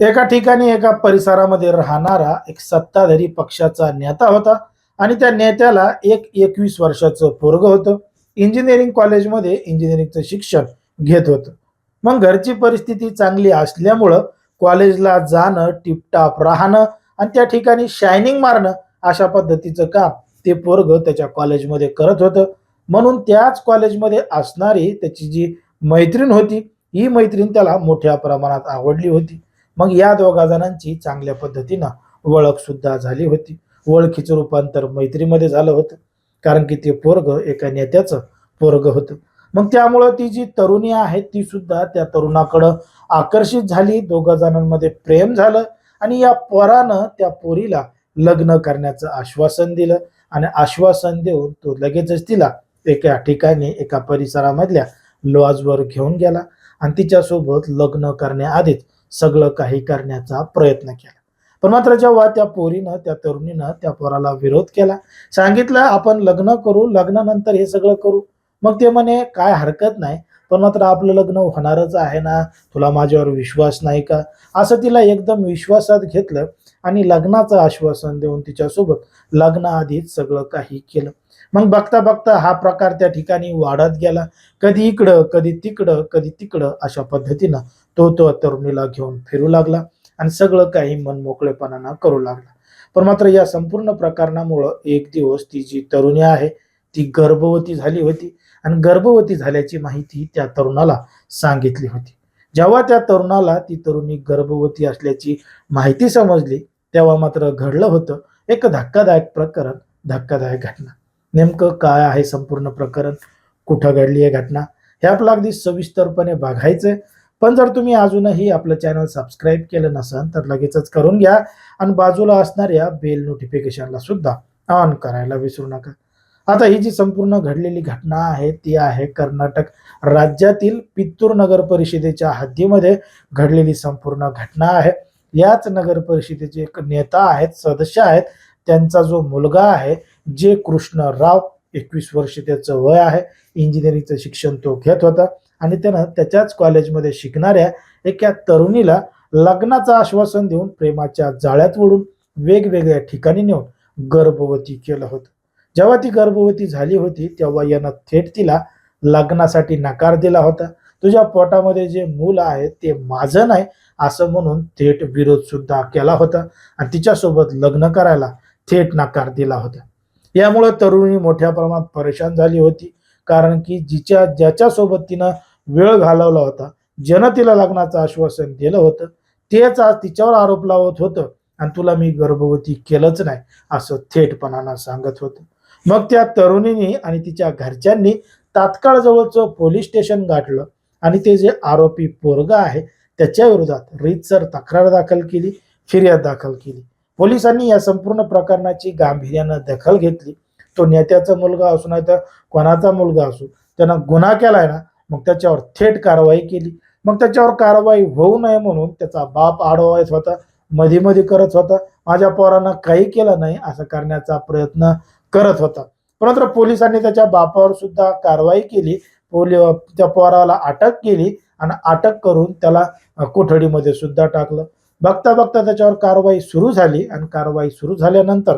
एका ठिकाणी एका परिसरामध्ये राहणारा एक सत्ताधारी पक्षाचा नेता होता आणि त्या नेत्याला एक एकवीस वर्षाचं पोरग होतं. इंजिनिअरिंग कॉलेजमध्ये इंजिनिअरिंगचं शिक्षण घेत होतं. मग घरची परिस्थिती चांगली असल्यामुळं कॉलेजला जाणं टिपटाप राहणं आणि त्या ठिकाणी शायनिंग मारणं अशा पद्धतीचं काम ते पोरग त्याच्या कॉलेजमध्ये करत होतं. म्हणून त्याच कॉलेजमध्ये असणारी त्याची जी मैत्रीण होती ही मैत्रीण त्याला मोठ्या प्रमाणात आवडली होती. मग या दोघा जणांची चांगल्या पद्धतीनं ओळख सुद्धा झाली होती. ओळखीचं रूपांतर मैत्रीमध्ये झालं होतं. कारण की ते पोरग एका नेत्याचं पोरग होतं. मग त्यामुळं ती जी तरुणी आहे ती सुद्धा त्या तरुणाकडं आकर्षित झाली. दोघा जणांमध्ये प्रेम झालं आणि या पोरानं त्या पोरीला लग्न करण्याचं आश्वासन दिलं आणि आश्वासन देऊन तो लगेचच तिला एका ठिकाणी एका परिसरामधल्या लॉजवर घेऊन गेला आणि तिच्यासोबत लग्न करण्याआधीच सगळं काही करण्याचा प्रयत्न केला. पण मात्र जेव्हा त्या पोरीनं त्या तरुणीनं त्या पोराला विरोध केला सांगितलं आपण लग्न करू लग्नानंतर हे सगळं करू. मग ते म्हणे काय हरकत नाही पण मात्र आपलं लग्न होणारच आहे ना तुला माझ्यावर विश्वास नाही का? असं तिला एकदम विश्वासात घेतलं आणि लग्नाचं आश्वासन देऊन तिच्यासोबत लग्नाआधीच सगळं काही केलं. मग बघता बघता हा प्रकार त्या ठिकाणी वाढत गेला. कधी इकडं कधी तिकडं कधी तिकडं अशा पद्धतीनं तो तो तरुणीला घेऊन फिरू लागला आणि सगळं काही मन मोकळेपणानं करू लागला. पण मात्र या संपूर्ण प्रकरणामुळं एक दिवस ती जी तरुणी आहे ती गर्भवती झाली होती आणि गर्भवती झाल्याची माहिती त्या तरुणाला सांगितली होती. जेव्हा त्या तरुणाला ती तरुणी गर्भवती असल्याची माहिती समजली तेव्हा मात्र घडलं होतं एक धक्कादायक प्रकरण धक्कादायक घटना. नेमकं काय आहे संपूर्ण प्रकरण? कुठं घडली आहे घटना? हे आपलं अगदी सविस्तरपणे बघायचंय. पण जर तुम्ही अजूनही आपलं चॅनल सबस्क्राईब केलं नसेल तर लगेचच करून घ्या. आणि बाजूला असणाऱ्या बेल नोटिफिकेशनला सुद्धा ऑन करायला विसरू नका. आता ही जी संपूर्ण घडलेली घटना आहे ती आहे कर्नाटक राज्यातील पित्तूर नगर परिषदेच्या हद्दीमध्ये घडलेली संपूर्ण घटना आहे. याच नगर परिषदेचे एक नेता आहेत सदस्य आहेत. त्यांचा जो मुलगा आहे जे कृष्णराव एकवीस वर्ष त्याचं वय आहे इंजिनिअरिंगचं शिक्षण तो घेत होता. आणि त्यानं त्याच्याच कॉलेजमध्ये शिकणाऱ्या एका तरुणीला लग्नाचं आश्वासन देऊन प्रेमाच्या जाळ्यात ओढून वेगवेगळ्या ठिकाणी नेऊन गर्भवती केलं होतं. जेव्हा ती गर्भवती झाली होती तेव्हा यानं थेट तिला लग्नासाठी नकार दिला होता. तुझ्या पोटामध्ये जे मूल आहे ते माझं नाही असं म्हणून थेट विरोध सुद्धा केला होता. आणि तिच्यासोबत लग्न करायला थेट नकार दिला होता. यामुळे तरुणी मोठ्या प्रमाणात परेशान झाली होती. कारण की जिच्या ज्याच्यासोबत तिनं वेळ घालवला होता ज्यानं तिला लग्नाचं आश्वासन दिलं होतं तेच आज तिच्यावर आरोप लावत होतं. आणि तुला मी गर्भवती केलंच नाही असं थेटपणानं सांगत होतं. मग त्या तरुणींनी आणि तिच्या घरच्यांनी तात्काळ जवळचं पोलीस स्टेशन गाठलं आणि ते जे आरोपी पोरगा आहे त्याच्या विरोधात रीतसर तक्रार दाखल केली फिर्याद दाखल केली. पोलिसांनी या संपूर्ण प्रकरणाची गांभीर्यानं दखल घेतली. तो नेत्याचा मुलगा असू नाही तर कोणाचा मुलगा असू त्यानं गुन्हा केलाय ना मग त्याच्यावर थेट कारवाई केली. मग त्याच्यावर कारवाई होऊ नये म्हणून त्याचा बाप आडवायच होता मध्ये मध्ये करत होता माझ्या पोरांना काही केलं नाही असं करण्याचा प्रयत्न करत होता. परंतु पोलिसांनी त्याच्या बापावर सुद्धा कारवाई केली. पोलि त्या पोराला अटक केली आणि अटक करून त्याला कोठडीमध्ये सुद्धा टाकलं. बघता बघता त्याच्यावर कारवाई सुरू झाली आणि कारवाई सुरू झाल्यानंतर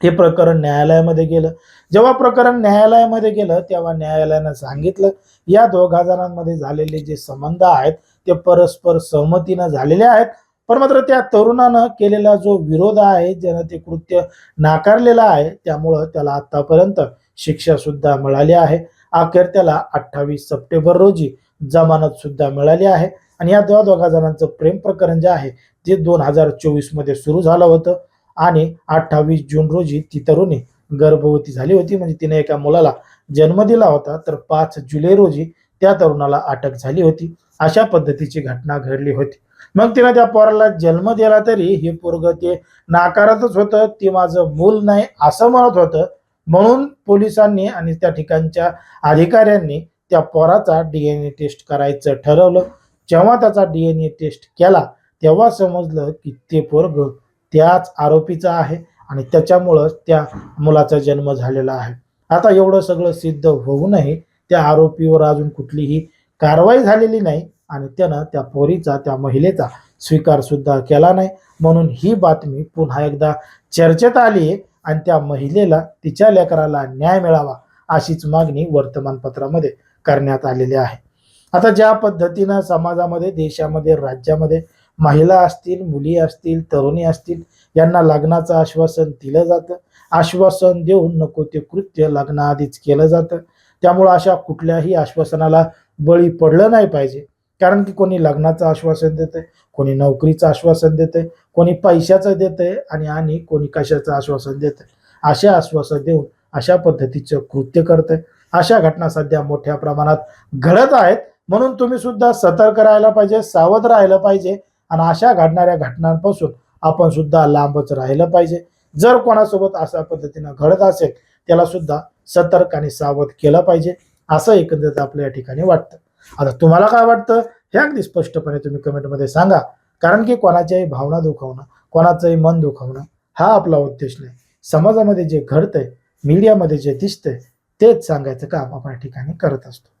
हे प्रकरण न्यायालयामध्ये गेलं. जेव्हा प्रकरण न्यायालयामध्ये गेलं तेव्हा न्यायालयानं सांगितलं या दोघा जणांमध्ये झालेले जे संबंध आहेत ते परस्पर सहमतीनं झालेले आहेत. पण मात्र त्या तरुणानं केलेला जो विरोध आहे ज्यानं ते कृत्य नाकारलेलं आहे त्यामुळं त्याला आतापर्यंत शिक्षा सुद्धा मिळाली आहे. अखेर त्याला अठ्ठावीस सप्टेंबर रोजी जमानत सुद्धा मिळाली आहे. आणि या दोघा दोघा जणांचं प्रेम प्रकरण जे आहे ते दोन हजार चोवीसमध्ये सुरू झालं होतं. आणि अठ्ठावीस जून रोजी ती तरुणी गर्भवती झाली होती. म्हणजे तिने एका मुलाला जन्म दिला होता. तर पाच जुलै रोजी त्या तरुणाला अटक झाली होती. अशा पद्धतीची घटना घडली होती. मग तिनं त्या पोराला जन्म दिला तरी हे पोरग ते नाकारतच होतं. ते माझं मूल नाही असं म्हणत होतं. म्हणून पोलिसांनी आणि त्या ठिकाणच्या अधिकाऱ्यांनी त्या पोराचा डीएनए टेस्ट करायचं ठरवलं. जेव्हा त्याचा डीएनए टेस्ट केला तेव्हा समजलं की ते पोरग त्याच आरोपीचा आहे आणि त्याच्यामुळं त्या मुलाचा जन्म झालेला आहे. आता एवढं सगळं सिद्ध होऊनही त्या आरोपीवर अजून कुठलीही कारवाई झालेली नाही आणि त्यानं त्या पोरीचा त्या महिलेचा स्वीकार सुद्धा केला नाही. म्हणून ही बातमी पुन्हा एकदा चर्चेत आली आहे आणि त्या महिलेला तिच्या लेकराला न्याय मिळावा अशीच मागणी वर्तमानपत्रामध्ये करण्यात आलेले आहे. आता ज्या पद्धतीनं समाजामध्ये देशामध्ये राज्यामध्ये महिला असतील मुली असतील तरुणी असतील यांना लग्नाचं आश्वासन दिलं जातं. आश्वासन देऊन नको ते कृत्य लग्नाआधीच केलं जातं. त्यामुळं अशा कुठल्याही आश्वासनाला बळी पडलं नाही पाहिजे. कारण की कोणी लग्नाचं आश्वासन देतंय कोणी नोकरीचं आश्वासन देतंय कोणी पैशाचं देतंय आणि आणि कोणी कशाचं आश्वासन देतंय. असे आश्वासन देऊन अशा पद्धतीचं कृत्य करतंय. अशा घटना सध्या मोठ्या प्रमाणात घडत आहेत. म्हणून तुम्ही सुद्धा सतर्क राहायला पाहिजे सावध राहिलं पाहिजे आणि अशा घडणाऱ्या घटनांपासून आपण सुद्धा लांबच राहिलं पाहिजे. जर कोणासोबत अशा पद्धतीनं घडत असेल त्याला सुद्धा सतर्क आणि सावध केलं पाहिजे असं एकंदरीत आपल्या या ठिकाणी वाटतं. आता तुम्हाला काय वाटतं? हे अगदी स्पष्टपणे तुम्ही कमेंटमध्ये सांगा. कारण की कोणाच्याही भावना दुखावणं कोणाचंही मन दुखावणं हा आपला उद्देश नाही. समाजामध्ये जे घडतंय मीडियामध्ये जे दिसतंय तेच सांगायचं काम आपण या ठिकाणी करत असतो.